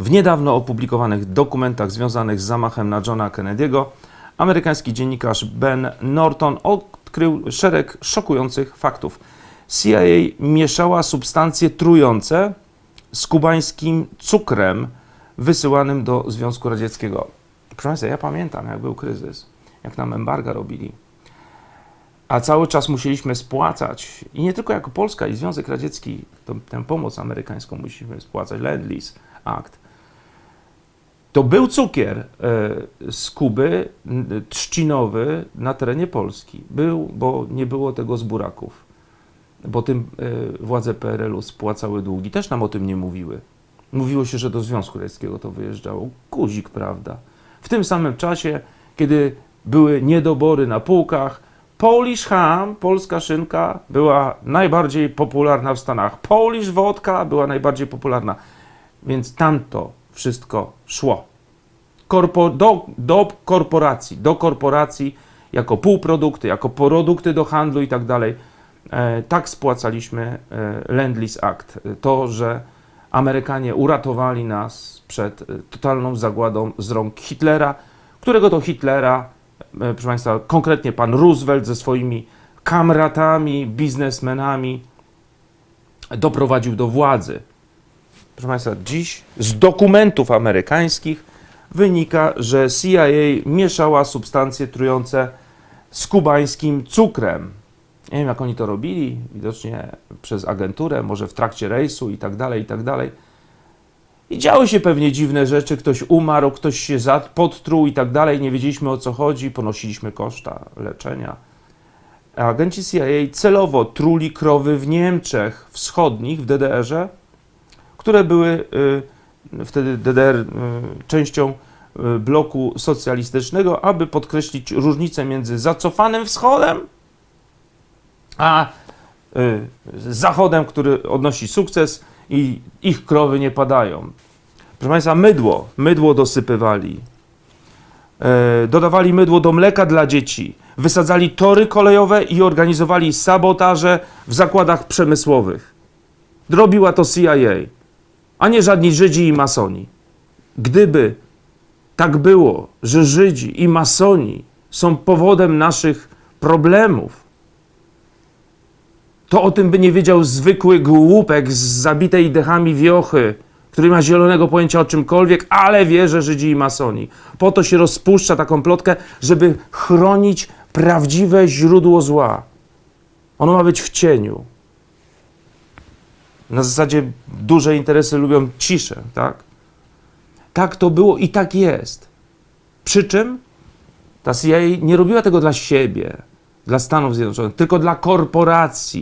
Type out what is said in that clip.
W niedawno opublikowanych dokumentach związanych z zamachem na Johna Kennedy'ego amerykański dziennikarz Ben Norton odkrył szereg szokujących faktów. CIA mieszała substancje trujące z kubańskim cukrem wysyłanym do Związku Radzieckiego. Proszę Państwa, ja pamiętam, jak był kryzys, jak nam embarga robili, a cały czas musieliśmy spłacać, i nie tylko jako Polska i Związek Radziecki, tę pomoc amerykańską musimy spłacać, Lend-Lease Act. To był cukier e, z Kuby, trzcinowy na terenie Polski. Był, bo nie było tego z buraków. Bo tym e, władze PRL-u spłacały długi. Też nam o tym nie mówiły. Mówiło się, że do Związku Radzieckiego to wyjeżdżało. Guzik, prawda? W tym samym czasie, kiedy były niedobory na półkach, Polish ham, polska szynka, była najbardziej popularna w Stanach. Polish wodka była najbardziej popularna. Więc tamto wszystko szło. Korpo, do, do korporacji, do korporacji jako półprodukty, jako produkty do handlu i tak dalej. E, tak spłacaliśmy e, Lend-Lease Act. To, że Amerykanie uratowali nas przed e, totalną zagładą z rąk Hitlera, którego to Hitlera, proszę Państwa, konkretnie pan Roosevelt ze swoimi kamratami, biznesmenami doprowadził do władzy. Proszę Państwa, dziś z dokumentów amerykańskich wynika, że CIA mieszała substancje trujące z kubańskim cukrem. Nie wiem, jak oni to robili, widocznie przez agenturę, może w trakcie rejsu i tak dalej, i tak dalej. I działy się pewnie dziwne rzeczy, ktoś umarł, ktoś się podtruł i tak dalej, nie wiedzieliśmy o co chodzi, ponosiliśmy koszta leczenia. Agenci CIA celowo truli krowy w Niemczech wschodnich, w DDR-ze, które były y, wtedy DDR y, częścią y, bloku socjalistycznego, aby podkreślić różnicę między zacofanym wschodem a y, zachodem, który odnosi sukces i ich krowy nie padają. Proszę Państwa, mydło, mydło dosypywali. E, dodawali mydło do mleka dla dzieci, wysadzali tory kolejowe i organizowali sabotaże w zakładach przemysłowych. Robiła to CIA, a nie żadni Żydzi i masoni. Gdyby tak było, że Żydzi i masoni są powodem naszych problemów, to o tym by nie wiedział zwykły głupek z zabitej dechami wiochy, który ma zielonego pojęcia o czymkolwiek, ale wie, że Żydzi i masoni. Po to się rozpuszcza taką plotkę, żeby chronić prawdziwe źródło zła. Ono ma być w cieniu. Na zasadzie duże interesy lubią ciszę, tak? Tak to było i tak jest. Przy czym ta CIA nie robiła tego dla siebie, dla Stanów Zjednoczonych, tylko dla korporacji.